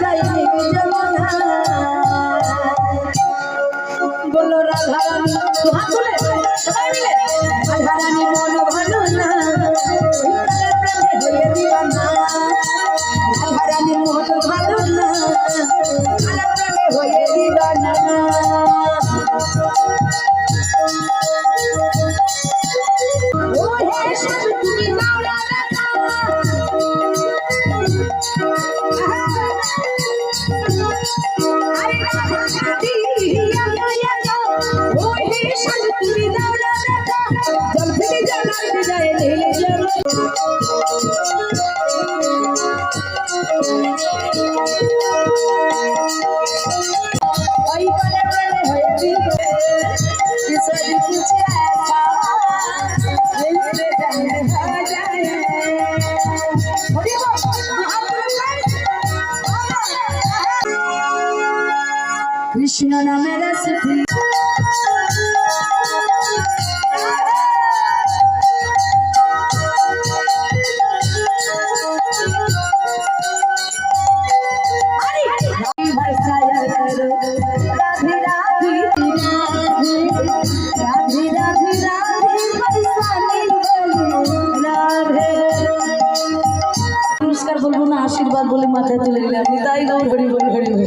যাইনি বলো রাধা রানী তো হাত তুলে কৃষ্ণ নামের স্মৃতি আশীর্বাদ বলে মাথায় তুলে গেলে আপনি তাই গৌর হরি বল Hari Hari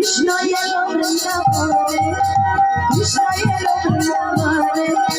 Krishna yellow, Krishna yellow, Krishna yellow, Krishna yellow,